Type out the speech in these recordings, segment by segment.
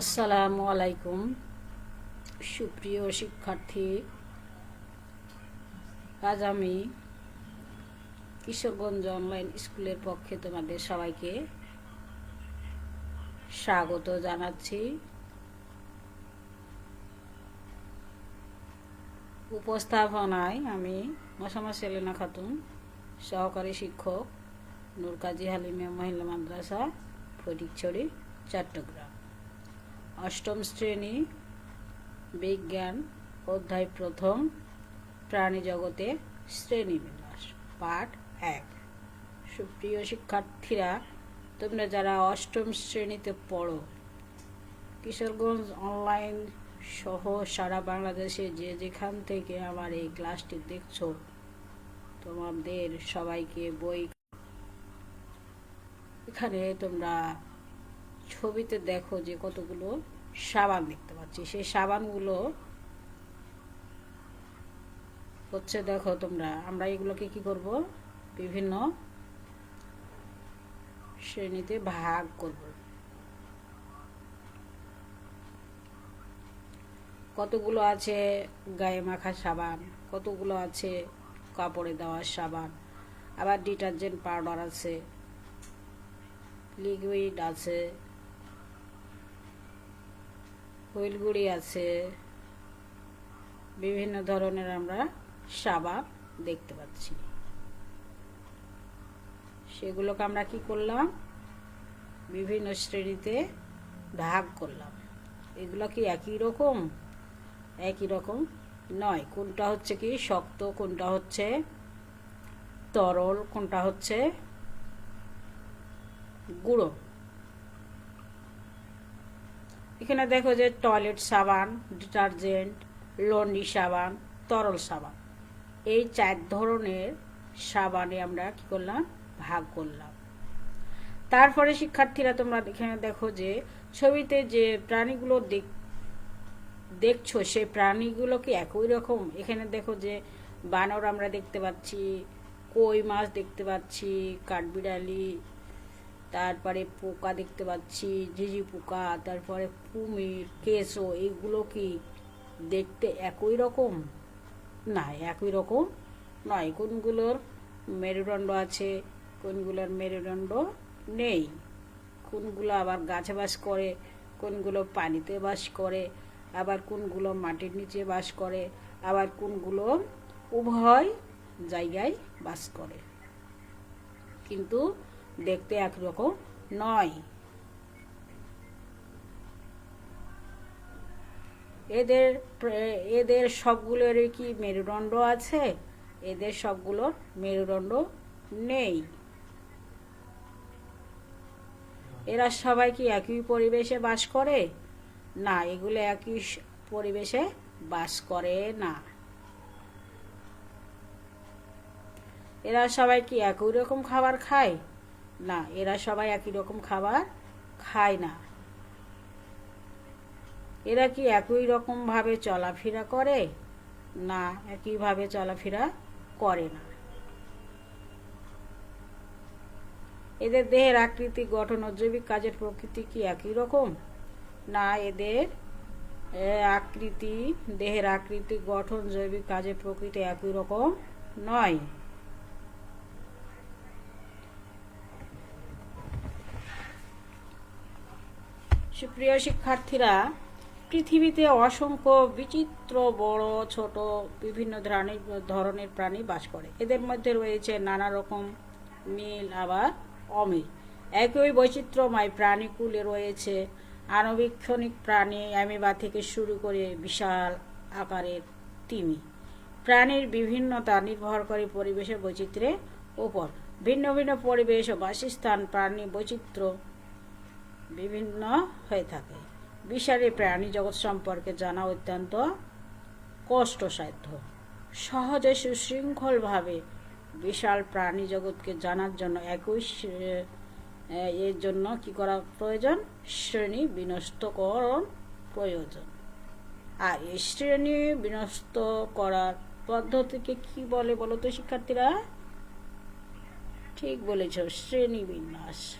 আসসালামু আলাইকুম। সুপ্রিয় শিক্ষার্থী, আজ আমি কিশোরগঞ্জ অনলাইন স্কুলের পক্ষে তোমাদের সবাইকে স্বাগত জানাচ্ছি। উপস্থাপনায় আমি মশামা সেলেনা খাতুন, সহকারী শিক্ষক, নুরকাজি হালিমিয়া মহিলা মাদ্রাসা, ফটিকছড়ি, চট্টগ্রাম। অষ্টম শ্রেণি, বিজ্ঞান, অধ্যায় প্রথম, প্রাণী জগতে শ্রেণীবিন্যাস, পাঠ এক। সুপ্রিয় শিক্ষার্থীরা, তোমরা যারা অষ্টম শ্রেণীতে পড়ো, কিশোরগঞ্জ অনলাইন সহ সারা বাংলাদেশে যে যেখান থেকে আমার এই ক্লাসটি দেখছ, তোমাদের সবাইকে বই এখানে তোমরা ছবিতে দেখো যে কতগুলো সাবান দেখতে পাচ্ছি। সেই সাবানগুলো হচ্ছে দেখো তোমরা, আমরা এগুলোকে কি করব? বিভিন্ন শ্রেণীতে ভাগ করব। কতগুলো আছে গায়ে মাখা সাবান, কতগুলো আছে কাপড়ে দেওয়ার সাবান, আবার ডিটারজেন্ট পাউডার আছে, লিকুইড আছে হুইলগুড়ি আছে। বিভিন্ন ধরনের আমরা সাবান দেখতে পাচ্ছি। সেগুলোকে আমরা কি করলাম? বিভিন্ন শ্রেণীতে ভাগ করলাম। এগুলো কি একই রকম? একই রকম নয়। কোনটা হচ্ছে কি শক্ত, কোনটা হচ্ছে তরল, কোনটা হচ্ছে গুঁড়ো? এখানে দেখো যে টয়লেট সাবান ডিটারজেন্ট লন্ডি সাবান, তরল সাবান। এই চার ধরনের সাবানে আমরা কি করলাম? ভাগ করলাম। তারপরে শিক্ষার্থীরা তোমরা এখানে দেখো যে ছবিতে যে প্রাণীগুলো দেখ দেখছ, সেই প্রাণীগুলো কি একই রকম? এখানে দেখো যে বানর আমরা দেখতে পাচ্ছি, কই মাছ দেখতে পাচ্ছি, কাঠবিড়ালি তারপরে পোকা দেখতে পাচ্ছি, ঝিঝি পোকা, তারপরে কুমির, কেঁচো, এগুলো কি দেখতে একই রকম? না, একই রকম নয়। কোনগুলোর মেরুদণ্ড আছে, কোনগুলোর মেরুদণ্ড নেই? কোনগুলো আবার গাছে বাস করে, কোনগুলো পানিতে বাস করে, আবার কোনগুলো মাটির নিচে বাস করে, আবার কোনগুলো উভয় জায়গায় বাস করে। কিন্তু দেখতে একরকম নয়। এদের এদের সবগুলোর কি মেরুদণ্ড আছে? এদের সবগুলোর মেরুদণ্ড নেই। এরা সবাই কি একই পরিবেশে বাস করে? না, এগুলো একই পরিবেশে বাস করে না। এরা সবাই কি একই রকম খাবার খায়? না, এরা সবাই একই রকম খাবার খায় না। এরা কি একই রকম ভাবে চলাফেরা করে? না, একইভাবে চলাফেরা করে না। এদের দেহের আকৃতি, গঠন ও জৈবিক কাজের প্রকৃতি কি একই রকম? না, এদের আকৃতি, দেহের আকৃতি, গঠন, জৈবিক কাজের প্রকৃতি একই রকম নয়। সুপ্রিয় শিক্ষার্থীরা, পৃথিবীতে অসংখ্য বিচিত্র, বড়, ছোট, বিভিন্ন ধরনের ধরনের প্রাণী বাস করে। এদের মধ্যে রয়েছে নানা রকম মিল আবার অমিল। একই বৈচিত্র্যময় প্রাণীকুলে রয়েছে আণুবীক্ষণিক প্রাণী, অ্যামিবা থেকে শুরু করে বিশাল আকারের তিমি। প্রাণীর বিভিন্নতা নির্ভর করে পরিবেশের বৈচিত্র্যের উপর ভিন্ন ভিন্ন পরিবেশ ও বাসস্থান প্রাণী বৈচিত্র্য বিভিন্ন হয়ে থাকে। বিশালী প্রাণী জগৎ সম্পর্কে জানা অত্যন্ত কষ্টসাধ্য। সহজে সুশৃঙ্খলভাবে বিশাল প্রাণী জগৎকে জানার জন্য একই এর জন্য কি করা প্রয়োজন? শ্রেণি বিনষ্টকরণ প্রয়োজন। আর এই শ্রেণি বিনষ্ট করার পদ্ধতিকে কি বলে বলো তো শিক্ষার্থীরা? ঠিক বলেছ, শ্রেণি বিন্যাস।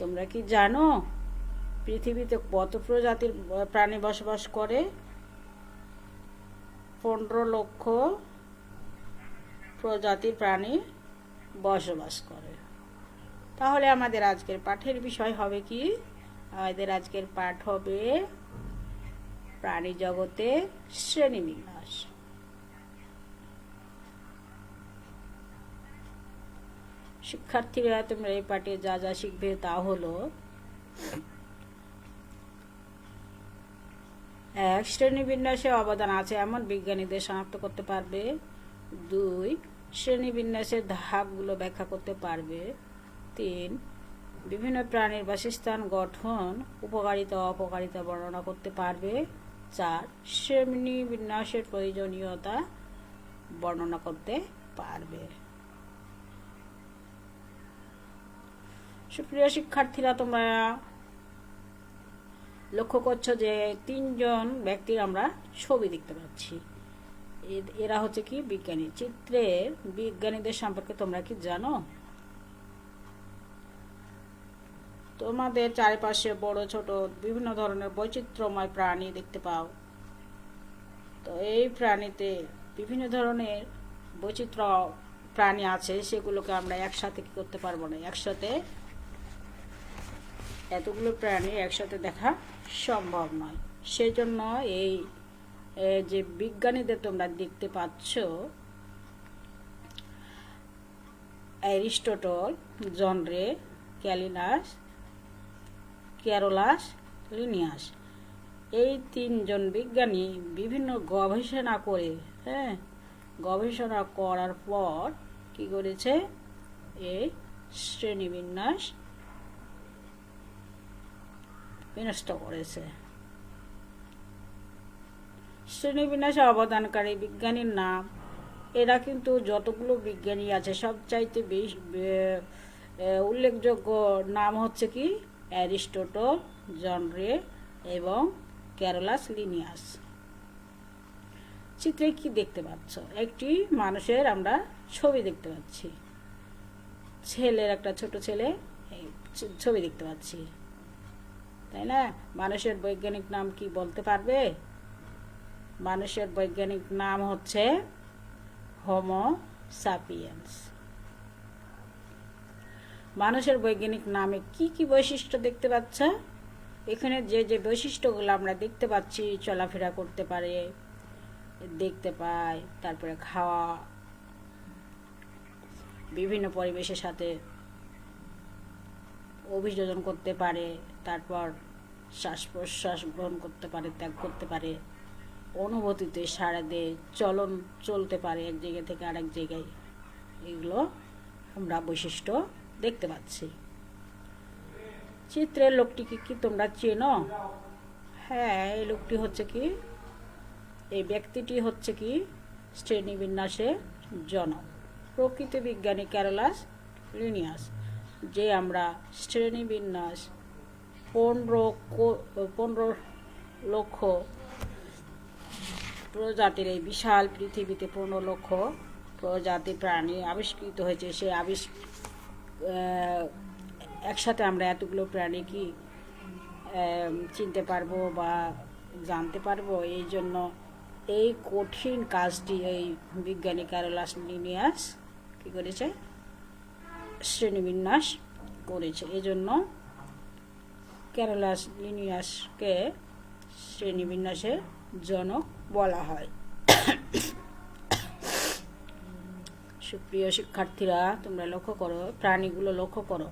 তোমরা কি জানো? পৃথিবীতে কত প্রজাতির প্রাণী বসবাস করে? পনেরো লক্ষ প্রজাতির প্রাণী বসবাস করে। তাহলে আমাদের আজকের পাঠের বিষয় হবে কি? আমাদের আজকের পাঠ হবে প্রাণী জগতে শ্রেণীবিন্যাস শিক্ষার্থীরা, তোমরা এই পাঠে যা যা শিখবে তা হলো এক, শ্রেণীবিন্যাসে অবদান আছে এমন বিজ্ঞানীদের শনাক্ত করতে পারবে। দুই, শ্রেণীবিন্যাসের ধাপগুলো ব্যাখ্যা করতে পারবে। তিন, বিভিন্ন প্রাণীর বাসস্থান গঠন, উপকারিতা অপকারিতা বর্ণনা করতে পারবে। চার শ্রেণি বিন্যাসের প্রয়োজনীয়তা বর্ণনা করতে পারবে। সুপ্রিয় শিক্ষার্থীরা, তোমরা লক্ষ্য করছ যে তিনজন ব্যক্তির আমরা ছবি দেখতে পাচ্ছি। এরা হচ্ছে কি বিজ্ঞানী। চিত্রের বিজ্ঞানীদের সম্পর্কে তোমরা কি জানো? তোমাদের চারিপাশে বড়, ছোট, বিভিন্ন ধরনের বৈচিত্র্যময় প্রাণী দেখতে পাও। তো এই প্রাণীতে বিভিন্ন ধরনের বৈচিত্র্য প্রাণী আছে, সেগুলোকে আমরা একসাথে কি করতে পারব না? একসাথে এতগুলো প্রাণী একসাথে দেখা সম্ভব নয়। সেজন্য এই যে বিজ্ঞানীদের তোমরা দেখতে পাচ্ছ, অ্যারিস্টোটল জনরে ক্যালিনাস, ক্যারোলাস, লিনিয়াস, এই তিনজন বিজ্ঞানী বিভিন্ন গবেষণা করে হ্যাঁ গবেষণা করার পর কি করেছে? এই শ্রেণীবিন্যাস বিনষ্ট করেছে। শ্রেণীবিন্যাসে অবদানকারী বিজ্ঞানীর নাম। এরা কিন্তু যতগুলো বিজ্ঞানী আছে সবচাইতে বেশ উল্লেখযোগ্য নাম হচ্ছে কি? অ্যারিস্টোটল, জন রে এবং ক্যারোলাস লিনিয়াস। চিত্রে কি দেখতে পাচ্ছ? একটি মানুষের আমরা ছবি দেখতে পাচ্ছি। ছেলের একটা ছোট ছেলে ছবি দেখতে পাচ্ছি। তাই না? মানুষের বৈজ্ঞানিক নাম কি বলতে পারবে? মানুষের বৈজ্ঞানিক নাম হচ্ছে হোমো সাপিয়েন্স মানুষের বৈজ্ঞানিক নামে কি কি বৈশিষ্ট্য দেখতে পাচ্ছ? এখানে যে যে বৈশিষ্ট্যগুলো আমরা দেখতে পাচ্ছি, চলাফেরা করতে পারে, দেখতে পাই তারপরে খাওয়া, বিভিন্ন পরিবেশের সাথে অভিযোজন করতে পারে তারপর শ্বাস প্রশ্বাস গ্রহণ করতে পারে, ত্যাগ করতে পারে, অনুভূতিতে সাড়া দিয়ে চলন, চলতে পারে এক জায়গা থেকে আরেক জায়গায়। এগুলো আমরা বৈশিষ্ট্য দেখতে পাচ্ছি। চিত্রের লোকটিকে কি তোমরা চেনো? হ্যাঁ এই লোকটি হচ্ছে কি? এই ব্যক্তিটি হচ্ছে কি? শ্রেণীবিন্যাসের জনক। প্রকৃতি বিজ্ঞানী ক্যারোলাস লিনিয়াস, যে আমরা শ্রেণীবিন্যাস পনেরো পনেরো লক্ষ প্রজাতির এই বিশাল পৃথিবীতে পনেরো লক্ষ প্রজাতি প্রাণী আবিষ্কৃত হয়েছে। সে আবিষ একসাথে আমরা এতগুলো প্রাণী কি চিনতে পারব বা জানতে পারব? এই জন্য এই কঠিন কাজটি এই বিজ্ঞানী ক্যারোলাস লিনিয়াস কি করেছে? শ্রেণীবিন্যাস করেছে। এজন্য ক্যারোলাস লিনিয়াসকে শ্রেণীবিন্যাসের জনক বলা হয়। সুপ্রিয় শিক্ষার্থীরা, তোমরা লক্ষ্য করো, প্রাণীগুলো লক্ষ্য করো।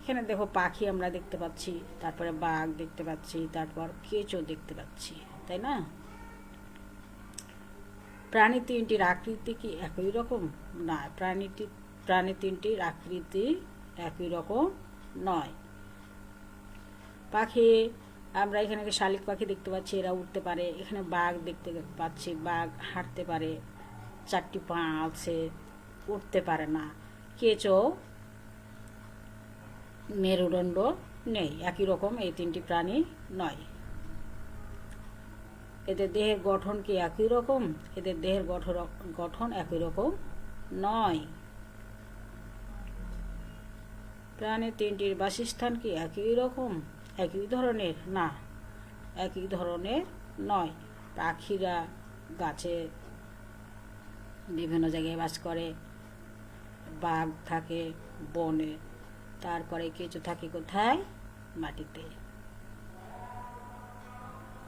এখানে দেখো পাখি আমরা দেখতে পাচ্ছি, তারপরে বাঘ দেখতে পাচ্ছি, তারপর কেঁচো দেখতে পাচ্ছি, তাই না? প্রাণী তিনটির আকৃতি কি একই রকম? না, প্রাণীটি, প্রাণী তিনটির আকৃতি একই রকম নয়। পাখি, আমরা এখানে শালিক পাখি দেখতে পাচ্ছি, এরা উঠতে পারে। এখানে বাঘ দেখতে পাচ্ছি, বাঘ হাঁটতে পারে, চারটি পা আছে উঠতে পারে না। কেঁচো মেরুদণ্ড নেই, একই রকম, এই তিনটি প্রাণী নয়। এদের দেহের গঠন কি একই রকম? এদের দেহের গঠন গঠন একই রকম নয়। প্রাণী তিনটির বাসস্থান কি একই রকম? একই ধরনের, না, একই ধরনের নয়। পাখিরা গাছে বিভিন্ন জায়গায় বাস করে, বাঘ থাকে বনে, তারপরে কিছু থাকে কোথায়? মাটিতে।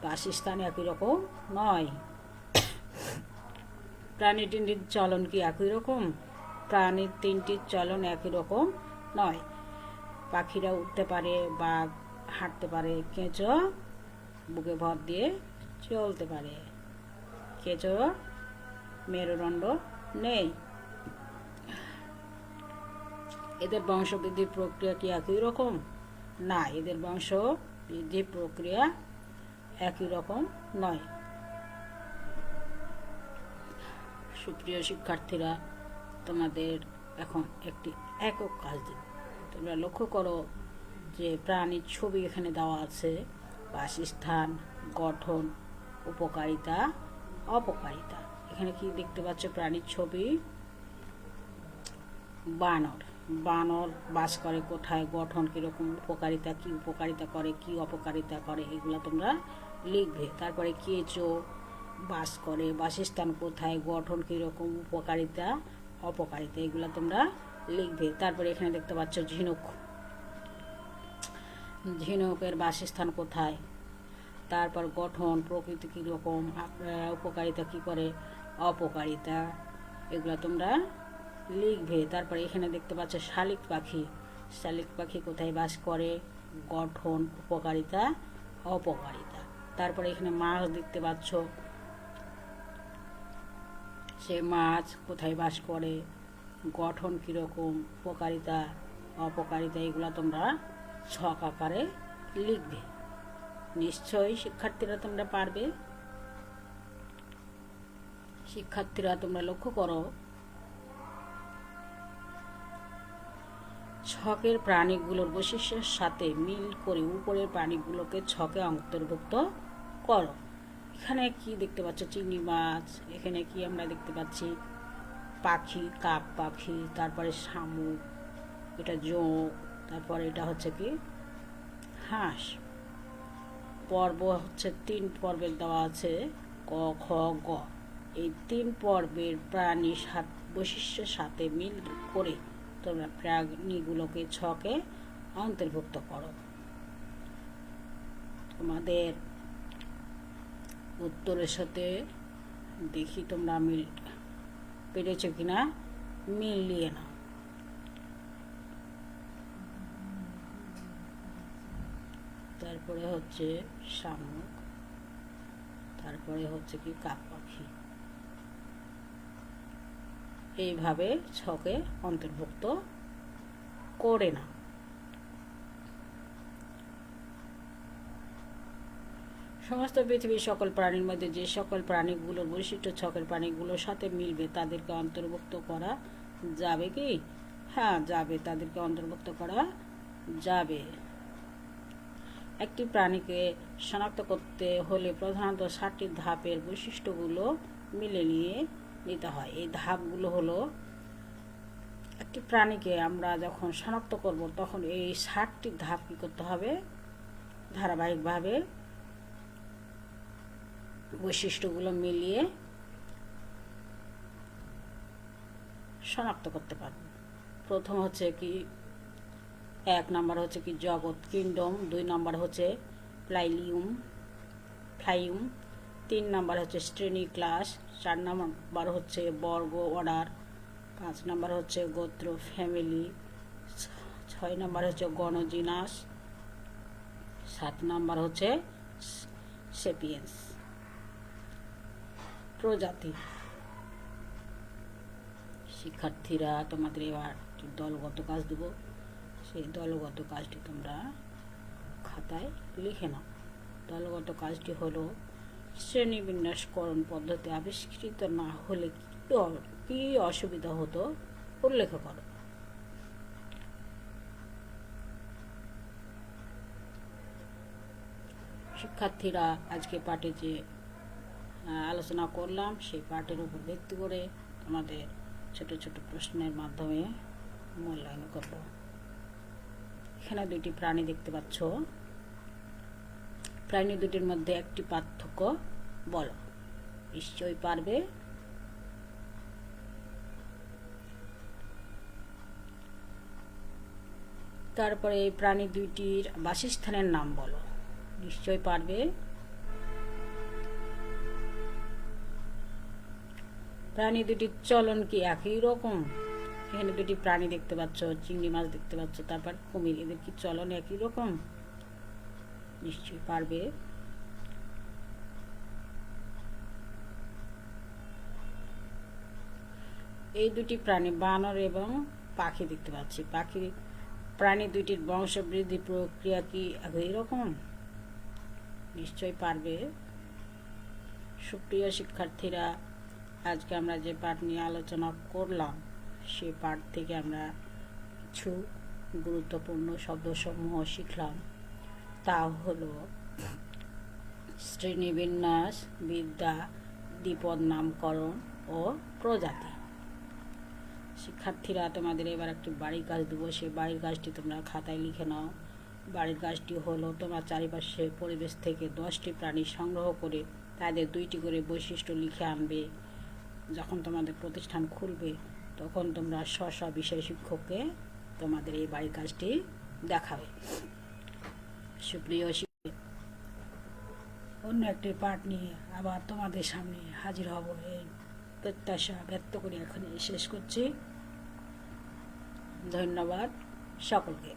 বাসস্থান একই রকম? নয়। প্রাণী তিনটির চলন কি একই রকম? প্রাণীর তিনটির চলন একই রকম? নয়। পাখিরা উঠতে পারে, বাঘ হাঁটতে পারে, কেঁচো বুকে ভর দিয়ে চলতে পারে। কেঁচো মেরুদণ্ড নেই। এদের বংশবৃদ্ধির প্রক্রিয়া কি একই রকম? না, এদের বংশ বৃদ্ধির প্রক্রিয়া একই রকম নয়। সুপ্রিয় শিক্ষার্থীরা, তোমাদের এখন একটি একক কাজ দিন। তোমরা লক্ষ্য করো যে প্রাণীর ছবি এখানে দেওয়া আছে, বাসস্থান, গঠন, উপকারিতা, অপকারিতা। এখানে কি দেখতে পাচ্ছ প্রাণীর ছবি? বানর। বানর বাস করে কোথায়, গঠন কীরকম, উপকারিতা কি, উপকারিতা করে, কি অপকারিতা করে, এগুলো তোমরা লিখবে। তারপরে কেঁচো বাস করে, বাসস্থান কোথায়, গঠন কীরকম, উপকারিতা, অপকারিতা, এগুলো তোমরা লিখবে। তারপরে এখানে দেখতে পাচ্ছ ঝিনুক। ঝিনুকের বাসস্থান কোথায়? তারপর গঠন, প্রকৃতি কীরকম উপকারিতা কি করে? অপকারিতা, এগুলো তোমরা লিখবে। তারপরে এখানে দেখতে পাচ্ছ শালিক পাখি। শালিক পাখি কোথায় বাস করে? গঠন, উপকারিতা, অপকারিতা। তারপরে এখানে মাছ দেখতে পাচ্ছ। সে মাছ কোথায় বাস করে? গঠন কীরকম উপকারিতা, অপকারিতা, এগুলো তোমরা ছক আকারে লিখবে। নিশ্চয়ই শিক্ষার্থীরা তোমরা পারবে। শিক্ষার্থীরা তোমরা লক্ষ্য করো, ছকের প্রাণীগুলোর বৈশিষ্ট্যের সাথে মিল করে উপরের প্রাণীগুলোকে ছকে অন্তর্ভুক্ত করো। এখানে কি দেখতে পাচ্ছ? চিংড়ি মাছ, এখানে কি আমরা দেখতে পাচ্ছি? পাখি, কাক পাখি, তারপরে শামুক, এটা জোঁক তারপরে এটা হচ্ছে কি? হাঁস। পর্ব হচ্ছে তিন পর্বের দেওয়া আছে ক, খ, গ। এই তিন পর্বের প্রাণী সাত বৈশিষ্ট্যের সাথে মিল করে তোমরা প্রাণীগুলোকে ছকে অন্তর্ভুক্ত করো। তোমাদের উত্তরের সাথে দেখি তোমরা মিল পেরেছ কিনা? মিলিয়ে নাও। তারপরে হচ্ছে শামুক, তারপরে হচ্ছে কি কাক পাখি। এইভাবে ছকে অন্তর্ভুক্ত করে না। সমস্ত পৃথিবীর সকল প্রাণীর মধ্যে যে সকল প্রাণীগুলোর বৈশিষ্ট্য ছকের প্রাণীগুলোর সাথে মিলবে, তাদেরকে অন্তর্ভুক্ত করা যাবে কি? হ্যাঁ যাবে, তাদেরকে অন্তর্ভুক্ত করা যাবে। একটি প্রাণীকে শনাক্ত করতে হলে প্রধানত ষাটটি ধাপের বৈশিষ্ট্যগুলো মিলে নিয়ে নিতে হয়। এই ধাপগুলো হলো, একটি প্রাণীকে আমরা যখন শনাক্ত করব, তখন এই ষাটটি ধাপ কী করতে হবে? ধারাবাহিকভাবে বৈশিষ্ট্যগুলো মিলিয়ে শনাক্ত করতে পারব। প্রথম হচ্ছে কি এক নাম্বার হচ্ছে কি জগৎ, কিংডম, দুই নাম্বার হচ্ছে প্লাইলিউম, ফ্লাইউম, তিন নাম্বার হচ্ছে শ্রেণি ক্লাস, চার নাম্বার হচ্ছে বর্গ, অর্ডার, পাঁচ নাম্বার হচ্ছে গোত্র, ফ্যামিলি, ছয় নাম্বার হচ্ছে গণজিনাস, সাত নাম্বার হচ্ছে সেপিয়েন্স। প্রজাতি। শিক্ষার্থীরা, তোমাদের এবার দলগত কাজ দেবো। সেই দলগত কাজটি তোমরা খাতায় লিখে নাও। দলগত কাজটি হলো শ্রেণীবিন্যাসকরণ পদ্ধতি আবিষ্কৃত না হলে কি অসুবিধা হতো উল্লেখ করো। শিক্ষার্থীরা আজকে পাঠে যে আলোচনা করলাম, সেই পাঠের উপর ভিত্তি করে তোমাদের ছোট ছোট প্রশ্নের মাধ্যমে মূল্যায়ন করব। এখানে দুইটি প্রাণী দেখতে পাচ্ছ। প্রাণী দুটির মধ্যে একটি পার্থক্য বলো। নিশ্চয়ই পারবে। তারপরে এই প্রাণী দুইটির বাসস্থানের নাম বলো। নিশ্চয় পারবে। প্রাণী দুটির চলন কি একই রকম? এখানে দুটি প্রাণী দেখতে পাচ্ছ, চিংড়ি মাছ দেখতে পাচ্ছ, তারপর কুমির, এদের কি চলন একই রকম? নিশ্চয়ই পারবে। এই দুটি প্রাণী বানর এবং পাখি দেখতে পাচ্ছি। পাখি প্রাণী দুইটির বংশবৃদ্ধি প্রক্রিয়া কি একই রকম? নিশ্চয়ই পারবে। সুপ্রিয় শিক্ষার্থীরা, আজকে আমরা যে পাঠ নিয়ে আলোচনা করলাম সে পাঠ থেকে আমরা কিছু গুরুত্বপূর্ণ শব্দসমূহ শিখলাম। তা হলো শ্রেণীবিন্যাস, বিদ্যা, দ্বিপদ নামকরণ ও প্রজাতি। শিক্ষার্থীরা, তোমাদের এবার একটি বাড়ির কাজ দেবো। সেই বাড়ির কাজটি তোমরা খাতায় লিখে নাও। বাড়ির কাজটি হলো তোমার চারিপাশে পরিবেশ থেকে দশটি প্রাণী সংগ্রহ করে তাদের দুইটি করে বৈশিষ্ট্য লিখে আনবে। যখন তোমাদের প্রতিষ্ঠান খুলবে তখন তোমরা স্ব বিষয় শিক্ষককে তোমাদের এই বাড়ির কাজটি দেখাবে। সুপ্রিয় অন্য একটি পাঠ নিয়ে আবার তোমাদের সামনে হাজির হব। এই প্রত্যাশা ব্যক্ত করে এখানে শেষ করছি। ধন্যবাদ সকলকে।